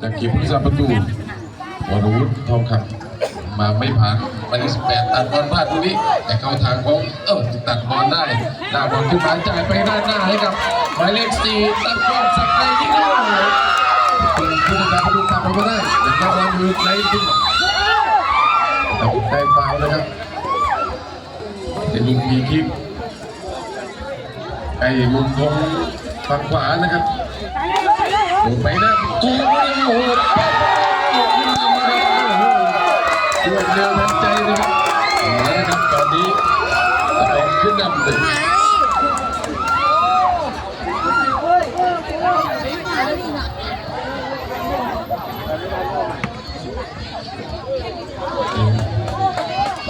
จากเก็บผู้สาประตูวรุษทองคำมาไม่ผ่านหมายเลขสิบแปดตัดบอลพลาดตรงนี้ แต่เข้าทางของเออตัดบอลได้ดาวบอลขึ้นมาจ่ายไปด้านหน้าให้กับหมายเลขสี่ตัดบอลสักไกลยิงเข้าเป็นผู้สาประตูตามมาไม่ได้แต่ถ้าบอลอยู่ในขึ้นได้ฟาวล์นะครับเป็นลูกมีคิกไอ้มุมตรงฝั่งขวานะครับลงไปนะกู โอ้โหรวดเร็วทันใจนะครับเอาละครับตอนนี้ตะบงขึ้นนำเลย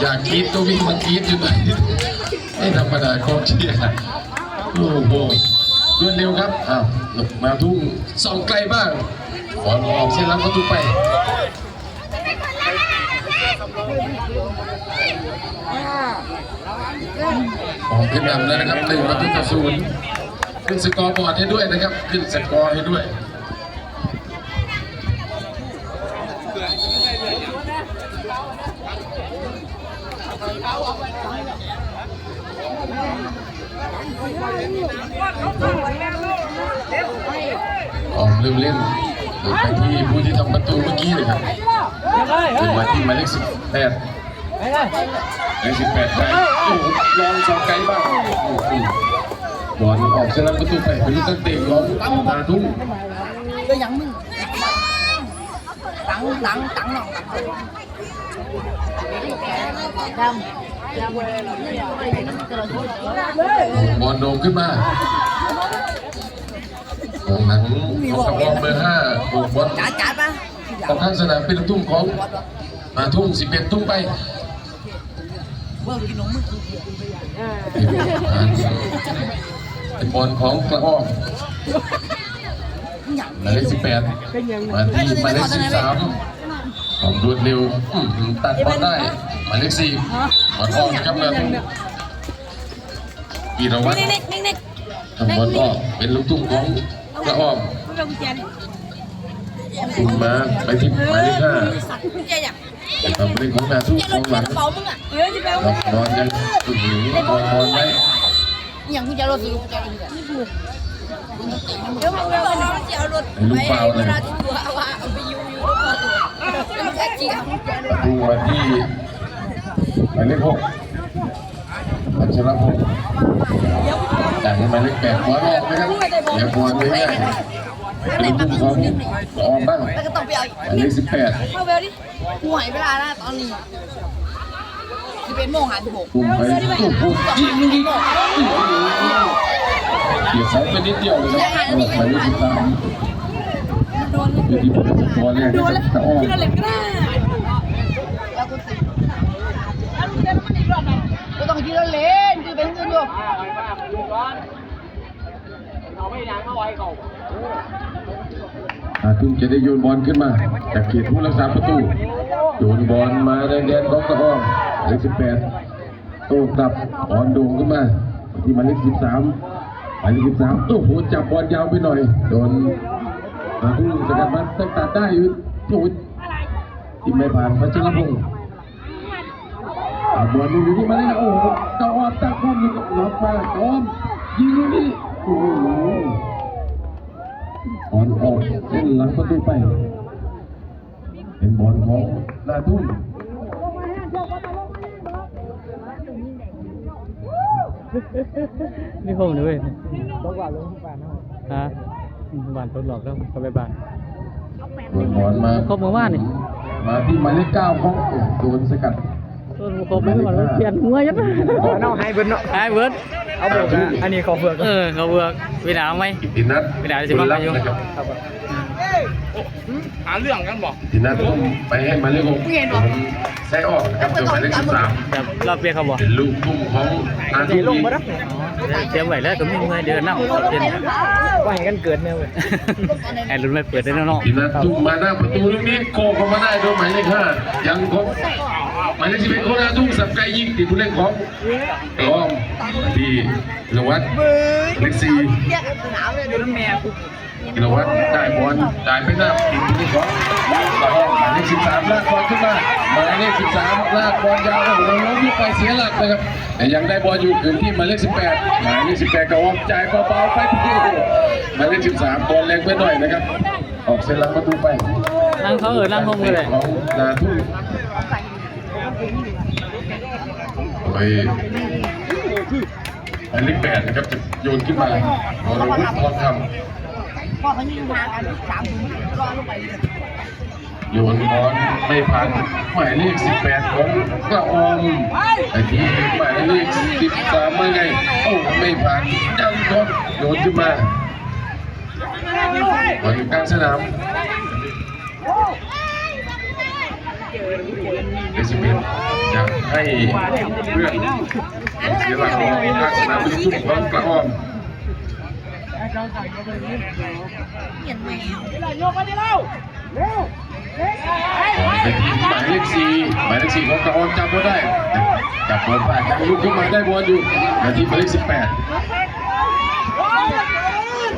อยากกรีดก็วิ่งมากรีดอยู่ตอนนี้ไม่ธรรมดากองเชียร์โอ้โหรวดเร็วครับอ้าวมาทุ่งส่องไกลบ้าง บอลออกเส้นรับประตูไปออกขึ้นนำแล้วนะครับหนึ่งประตูต่อศูนย์ขึ้นสกอร์บอร์ดให้ด้วยนะครับ ขึ้นสกอร์ให้ด้วยออกเริ่มเล่น เดินไปที่ผู้ที่ทำประตูเมื่อกี้เลยครับขึ้นมาที่หมายเลขสิบแปดหมายเลขสิบแปดไปโอ้โหลองสองไกลบ้างโอ้โหบอลออกเส้นรับประตูไปเป็นลูกตั้งเตะลองตั้งมาทุ่งก็ยังมึงตังตังตังหนองดำดำบอลโดมขึ้นมา ของหลังของกระบอกเบอร์ห้าโอ้บอลจัดจัดป่ะออกข้างสนามเป็นลูกทุ่งของมาทุ่งสิบเอ็ดทุ่งไปเมื่อกินนมมึงเป็นบอลของกระอ้อมหมายเลขสิบแปดมาที่หมายเลขสิบสามของรวดเร็วอื้อหือตัดบอลได้หมายเลขสี่บอลออกนะครับนาทุ่งปีรวัตรเน็กเน็กเน็กทำบอลออกเป็นลูกทุ่งของ กระอ้อมมึงเป็นกุญแจดิคุณมาไปที่หมายเลขห้ากุญแจอย่างทำเรื่องของนาทุ่งกุญแจขรองถหลังกระเป๋ามึงอะเออจะไปล็อกบอลยังอื้อหือบอลบอลไว้อย่างกุญแจรถสิกุญแจรถนี่ถูกเดี๋ยวมึงเอารถจะเอารถเวลาที่ตัวว่าเอาไปยูยูก็ตัวแล้วแค่จีกุญแจรถดูมาที่หมายเลขหก อัชรพงศ์จากให้มาเลขแปดบอลออกนะครับเดี๋ยวบอลไม่ง่ายเป็นลูกทุ่งของออมบ้างหแล้วก็ต้องไปเอามายเลขสิบแปดเข้าเวลดิหายเวลาแล้วตอนนี้ที่เป็นโมงหาสิบหกปุ่มไปโอ้โหยิงยิงเกี่ยวสองไปนิดเดียวเลยครับหมายเลขสิบสามโดนอยู่ที่บอลแรกโดนแล้วบตะอ้อมที่เราเล่นก็ได้แล้วกูสิแล้วลูกเจ้ามันอีกรอบไหนกูต้อง ที่เราเล่นคือเป็นเงินอยู่อาทุ่งจะได้โยนบอลขึ้นมา จากเขตผู้รักษาประตูโยนบอลมาแดนๆของตะอ้อมหมายเลขสิบแปดโต้กลับอ่อนโด่งขึ้นมาที่มาเลขสิบสามหมายเลขสิบสามโอ้โหจับบอลยาวไปหน่อยโดนอาทุ่งสกัดมันตัดได้อยู่โอ้โหที่ไม่ผ่านพัชรพงศ์ บอลอยู่ที่หมายเลขโอ้โหตะอ้อมตั้งพุ่มยู่กับล็อกมาตะอ้อมยิงลูกนี้โอ้โหบอลออกเส้นหลังประตูไป เป็นบอลของลาทุ่มนี่ผมด้วยต้องหวานลงทุกบานนะฮะหวานต้นหลอกแล้วก็ไปบานโดนบอลมาครบเมื่อวานนี่มาที่หมายเลขเก้าของโดนสกัด ต้นครบไม่หวานเปลี่ยนหัวยัดเอาให้เบิ้ลเนาะไอ้เบิร์ดเอาเบิ้ลอันนี้ขอเบิ้ลเออเขาเบือกเวลาไหมอิตินัทไม่ได้สิบ้างอายุนะครับหาเรื่องกันบอกอิตินัทอุ้มไปให้หมายเลขหกใช้ออกนะครับโดนหมายเลขสิบสามแบบเราเปลี่ยนเขาบอกเป็นลูกทุ่งของอาทุ่ลงมมาดักเตรียมไว้แล้วก็มีเงินเดือนน้ำเต็มว่าให้กันเกิดเนี่ยเว้ยไอ้รุ่นไม่เปิดได้แล้วเนาะอิตินัททุ่งมาหน้าประตูลูกนี้โกงเข้ามาได้โดนหมายเลขห้ายังคง หมายเลขสิบเอ็ดของนาทุ่งสับไก่ยิงติดผู้เล่นของกล้อมดีกิรวัตรเลขสี่ดูน้ำแม่กูกิรวัตรได้บอลจ่ายไปหน้าติดผู้เล่นของกล้อมหมายเลขสิบสามลากบอลขึ้นมาหมายเลขสิบสามลากบอลยาวโอ้โหล้มยุบไปเสียหลักนะครับแต่ยังได้บอลอยู่คืนที่หมายเลขสิบแปดหมายเลขสิบแปดกล้อมจ่ายเบาๆไปที่หมายเลขสิบสามบอลแรงไปหน่อยนะครับออกเส้นหลังประตูไปนั่งเขาเออนั่งคงเลยของนาทุ่ง โอ้ยอันเลขแปดนะครับจะโยนขึ้นมาพอเรวุฒิพรทพ่อเขายิงมากันสามถุงรอลงไปำโยนบอลไม่ผ่านหมายเลขสิบแปดของกระออมไอ้ที่หมายเลขสิบสามเมาไงโอ้ไม่ผ่านยังทดโยนขึ้นมาบอลอยู่กลางสนาม เอซิเมนอยากให้เพื่อนเสียหลักของกลางสนามเป็นทุ่มของกระอ้อมเห็นไหมไปทีมหมายเลขสี่หมายเลขสี่ของกระออนจับก็ได้จับบอลผ่านยังลุกขึ้นมาได้บอลอยู่นาทีหมายเลขสิบแปด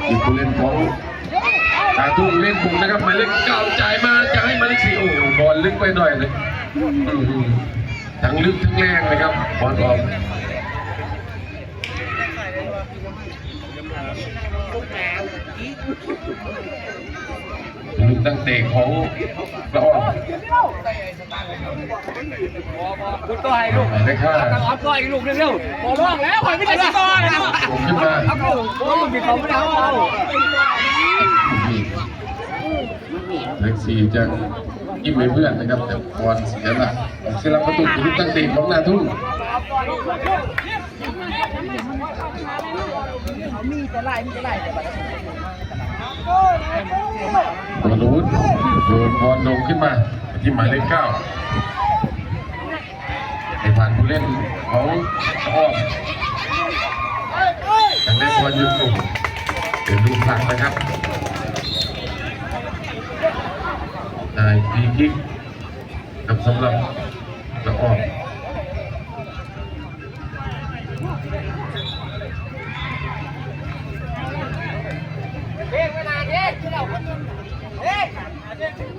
อีกผู้เล่นของตาทุ่งเล่นบุกนะครับหมายเลขเก้าจ่ายมา จะให้หมายเลขสี่โอ้โหบอลลึกไปหน่อยเลยอืมทั้งลึกทั้งแรงนะครับบอลออกลูกตั้งเตะของกระออนกูต่อยลูกหมายเลขห้าต้องเอาต่อยลูกเร็วๆพอล่วงแล้วคอยไม่ได้ต่อยนะผมขึ้นมาเอาลูกโอ้ลูกมีเขาไม่ได้เอา เอาเลขสี่จะยิ้มให้เพื่อนนะครับแต่บอลเสียหลักเสียหลักประตูคือลูกตั้งตะของนาทุ่งบอลลูนโยนบอลลงขึ้นมาที่หมายเลขเก้าไอ้ผ่านผู้เล่นของอ้อมยังเล่นบอลอยู่กลุ่มเป็นลูกผลักนะครับ ได้ฟรีคิกกับสำหรับกระออก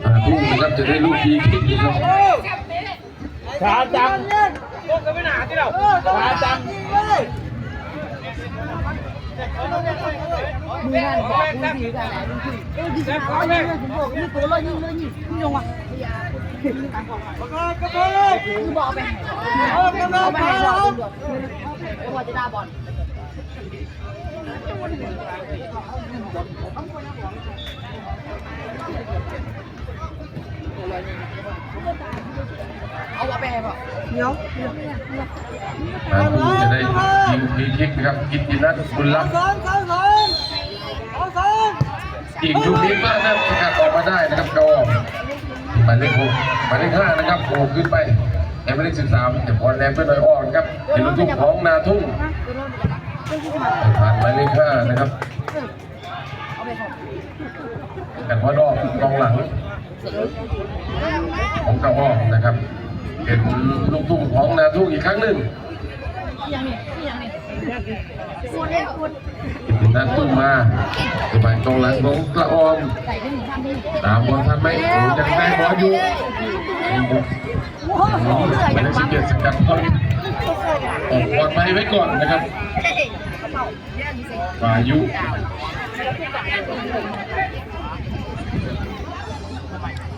อ่าทุ่งนะครับจะได้ลูกฟรีคิกนะครับขาจังลูกก็ไม่หนาที่เราขาจัง มือนั่นบอกมือถือกันแหละลุงคุยเออดีจังเลยผมบอกนี่ตัวเลยยิงเลยยิงพี่ยงอ่ะคือบอกไปเอาไปให้เราตำรวจตำรวจจะด่าบอล เอาไปให้ป่ะเดี๋ยว อ่าทุ่งจะได้ยิงฟรีคิกนะครับกิตตินัทบุญรับอี กลูกนี้มากนะสกัดออกมาได้นะครับกระออกหมายเลขหกหมายเลขห้านะครับโผล่ขึ้นไปในหมายเลขสิบสามแต่บอลแรงไปหน่อยอ่อนครับเป็นลูกทุ่งของนาทุ่งผ่านหมายเลขห้านะครับเอาไปก่อนกันว่ารอบกองหลังของกระบอกนะครับเป็นลูกทุ่งของนาทุ่งอีกครั้งหนึ่ง ยังนี่ยังนี่คนเนี้ยคนเป็นนาทุ่งมาเป็นฝ่ายกองหลังของกระออมตามบอลทันไหมโอ้ยังได้บอลอยู่โอ้โหเหนื่อยหมายจัเลงขสิสกัดบอลออกบอลไปไว้ก่อนนะครับวายุ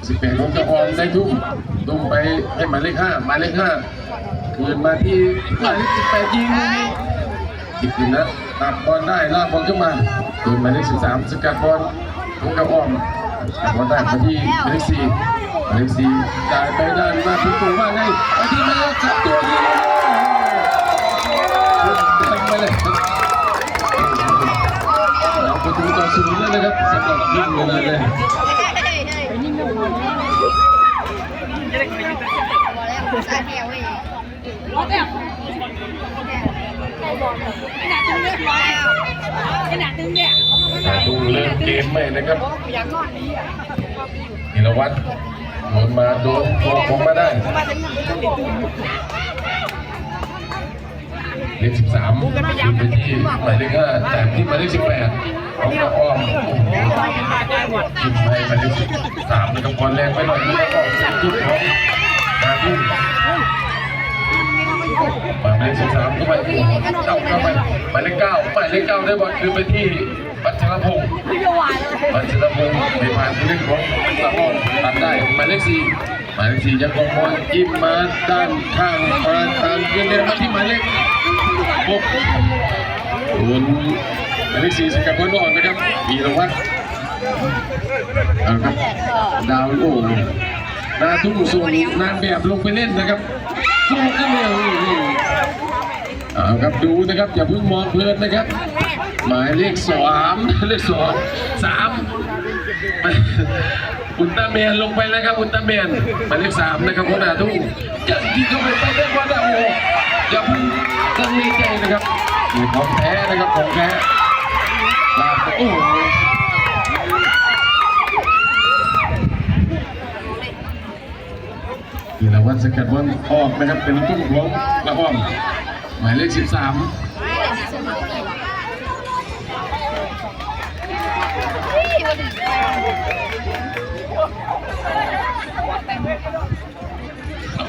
สิบแปดของกระออมได้ทุ่มทุ่มไปให้หมายเลขห้าหมายเลขห้าคืนมาที่หมายเลขสิบแปดยิง ลูกนี้อีกหนึ่งนัดตัดบอลได้ลากบอลขึ้นมาโดนหมายเลขสิบสามสกัดบอลลูกกระอ้อมสกัดบอลได้มาที่หมายเลขสี่หมายเลขสี่จ่ายไปด้านมาถึงตัวว่าไงไปที่หมายเลขสามตัวยิงทำไปเลยเราประตูต่อศูนย์แล้วนะครับสำหรับยิงเวลาเลยไปนิ่งๆเลยใส่แก้วเว้ยเอาแก้วไอ้หนาตึงเนี่ย ดูเริ่มเกมใหมนะครับธีรวัตรโดนมาโดนโผมมาได้เลขสิบสามขึ้นไปที่หมายเลขห้าแต่ที่หมายเลขสิบแปดของกระอ้อมโอ้โหขึ้นไปหมายเลขสิบสามนะครับบอลแรงไปหน่อยแล้วก็จุดของนาทุ่ม หมายเลขสิบสามเข้าไปเจ้าเข้าไปหมายเลขเก้าหมายเลขเก้าได้บอลคืนไปที่วัชรพงศ์วัชรพงศ์ไปผ่านผู้เล่นของตะอ้อมตัดได้หมายเลขสี่หมายเลขสี่ยังคงบอลจิ้มมาด้านข้างมาตามเกมเดินมาที่หมายเลขหกโดนหมายเลขสี่สกัดบอลออกนะครับวีรวัตรเอาครับดาวโอ้นาทุ่งส่งนางแบบลงไปเล่นนะครับ สู้กันเลเอาครับดูนะครับอย่าเพิ่งมองเพลินนะครับ หมายเลขสามเลขสองสามอุลตร้าแมนลงไปแล้วครับอุลตร้าแมนหมายเลขสามนะครับหัวหน้าทุ่งจะยิงเข้าไปไปได้ว่าได้โอ้อย่าเพิ่งตั้งใจนะครับนี่ของแท้นะครับของแท้ลาโอ้ โหนี่ละวันสกัดบอลออกนะครับเป็นลูกทุ่งของละอ้อมหมายเลขสิบสาม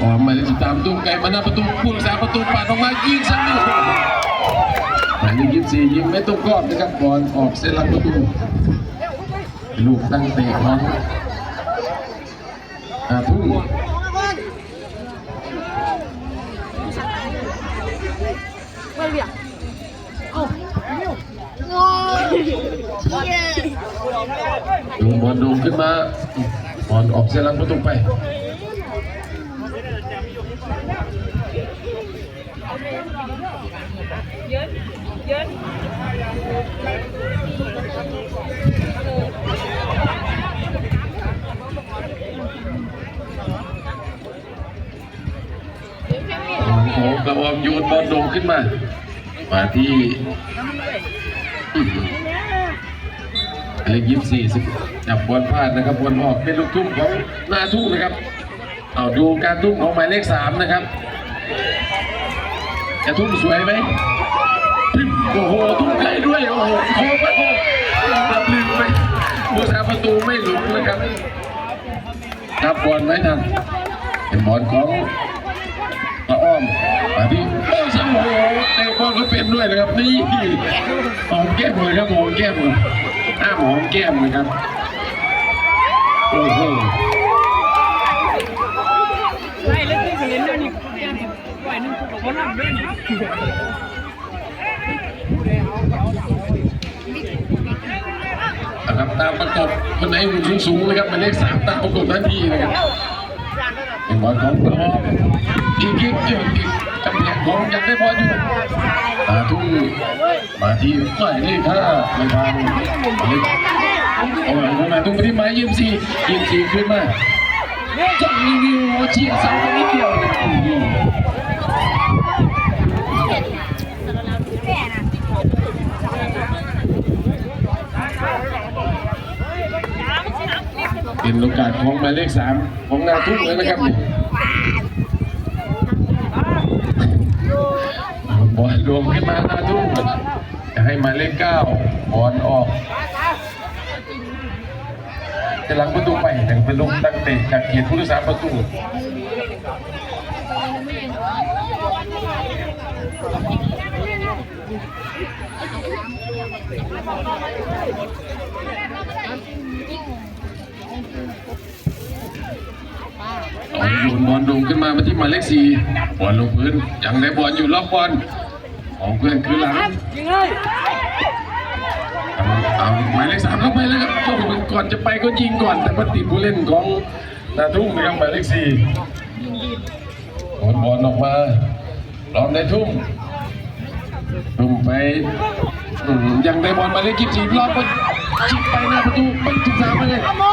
ออกมาเลยตามตุ้งไก่มาหน้าประตูผู้รักษาประตูปาดออกมายิงซ้ำลูกหมายเลขยี่สิบสี่ยิงไม่ตรงกรอบนะครับบอลออกเส้นหลังประตู ลูกตั้งเตะของอาทุ่ง ดูบอลดูขึ้นมาบอลออกเส้นหลังประตูไปโอ้โหกระวอมโยนบอลโด่งขึ้นมา มาที่ เลขยี่สี่สิบจับบอลพลาดนะครับบอลออกเป็นลูกทุ่งของหน้าทุ่งนะครับเอาดูการทุ่งของหมายเลขสามนะครับจะทุ่งสวยไหมโอ้โหทุ่งไกลด้วยโอ้โหโค้งไปโค้งตับลืมไปผู้สาประตูไม่หลุดนะครับรับบอลไว้ทันเป็นบอลของตะอ้อมมาที่โอ้ช่างโอ้โหเตะบอลก็เป็นด้วยนะครับนี่หอมแก้มเลยครับหอมแก้มเลย อ้ามหอมแก้มนะครับโอ้โหใช่แล้วที่เล่นด้วยนี่ไหวนึงกูกับคนทำด้วยนี่นะครับตามประกบคนไหนหุ่นสูงๆเลยครับมายเลขสามตามประกบทันทีนะครับเป็นบอลของกระบอกอีกอีกอีก อีกจำแหน่งของยังได้บออยู่ตาทุ่มาที่หมายเลขห้าไม่ทางหมายเลขโอ้โหหมายทุ่งไปที่หมายยี่สี่ยี่สี่ขึ้นมาจังรีวิวเฉียดเสาไปนิดเดียวเป็นโอกาสของหมายเลขสามของนาทุ่งเลยนะครับ บอลรวมขึ้นมาหน้าทุ่งจะให้มาเลขเก้าบอลออกจะหลังประตูไปแต่เป็นลูกตั้งเตะจากเกียรติผู้รักษาประตูบอลโยนบอลลงขึ้นมามาที่หมายเลขสี่บอลลงพื้นยังได้บอลอยู่รอบบอล ของเพื่อนคือหลังยิงเลยเอาเอาหมายเลขสามเข้าไปแล้วครับโอ้โหก่อนจะไปก็ยิงก่อน แต่มาติดผู้เล่นของนาทุ่งนะครับหมายเลขสี่โอนบอลออกมาล้อมในทุ่งทุ่งไปอืมยังได้บอลหมายเลขยี่สิบสี่รอบก็จิกไปหน้าประตูไปถึงสามไปเลยพอ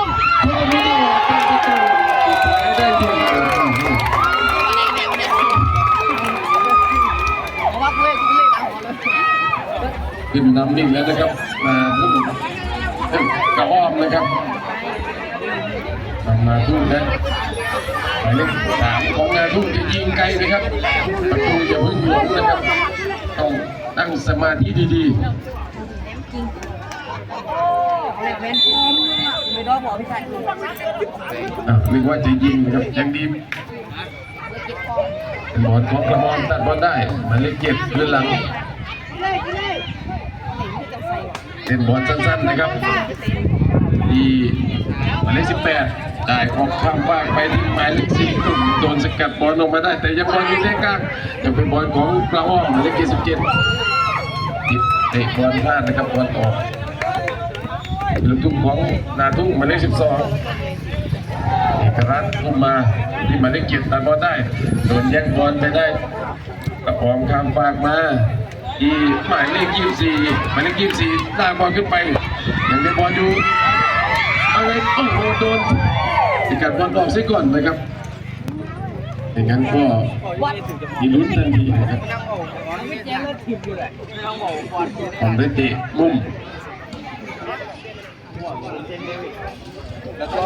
ไม่ได้เป็นประตูปิดไว้ได้ดีอื ขึ้นนำนิ่งแล้วนะครับมาทุ่งกระวอมนะครับทำนาทุ่งนะหมายเลขสามของนาทุ่งจะยิงไกลนะครับประตูอย่าเพิ่งหลงนะครับ ต้องตั้งสมาธิดีไม่ต้องบอกพี่ชายๆอะนึกว่าจะยิงนะครับยังดีบอลของกระมอนตัดบอลได้หมายเลขเจ็ดเรือนหลังเล่นบอลสั้นๆนะครับที่หมายเลขสิบแปดได้ออกข้ามฟากไปที่หมายเลขสี่โดนสกัดบอลออกมาได้ แต่ยังบอลอยู่ในกลางยังเป็นบอลของปลาอ้อมหมายเลขสิบเจ็ดติดเตะบอลพลาดนะครับบอลออกลูกทุ่งของนาทุ่งหมายเลขสิบสองเอกรัตน์ขึ้นมาที่หมายเลขเจ็ดตัดบอลได้โดนแย่งบอลไปได้กระปอมข้ามฟากมา ที่หมายเลขยี่สี่หมายเลขยี่สี่ลากบอลขึ้นไปยังได้บอลอยู่อะไรโอ้โหโดนสกัดบอลออกซะก่อนนะครับอย่างนั้นก็มีลุ้นทันทีนะครับผมได้เตะมุมแล้วก็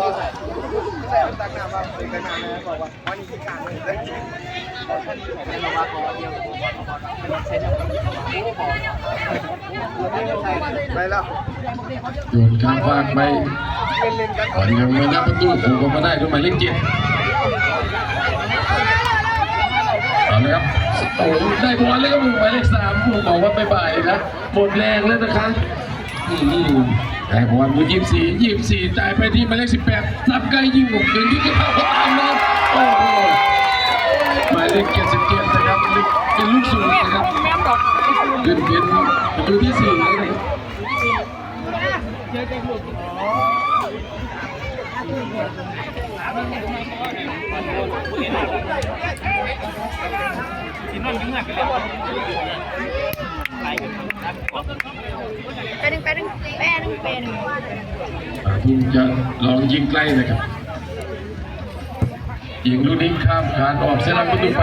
แซ่วนทางเราว่าขอเดียวไปแล้วโยนข้ามฟากไปเล่นเล่นยังไม่ได้ประตูผูกออกมาได้ด้วยหมายเลขเจ็ดเอาลยครับโอ้ได้บอลแล้วก็มือหมายเลขสามผมบอกว่าไปบ่ายนะหมดแรงแล้วนะคะอืมได้บอลมือยี่สิบสี่ยี่สิบสี่จ่ายไปที่หมายเลขสิบแปดซับใกล้ยิงหกเดินยิงก็เข้าก็ตามนะโอ้โหหมายเลขเจ็ดสิบเจ็ดนะครับเป็นลูกสูงนะครับขึ้นเป็นประตูที่สี่แล้วนะครับไปหนึ่งไปหนึ่งแปหนึ่งแปหนึ่งอ่าทุ่มจะลองยิงใกล้นะครับ ยิงลูกนี้ข้ามคานออกเส้นหลังประตูไป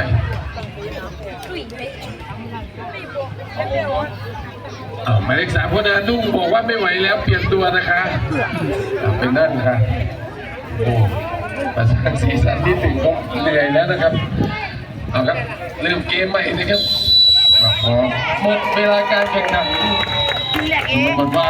อ่าหมายเลขสามพนานุ่งบอกว่าไม่ไหวแล้วเปลี่ยนตัวนะคะอ่าเป็นนั่นค่ะโอ้ประสานสีสันที่ถึงก็เหนื่อยแล้วนะครับเอาครับเริ่มเกมใหม่นะครับพอหมดเวลาการแข่งขันแหลกเอดูงเหมือนว่า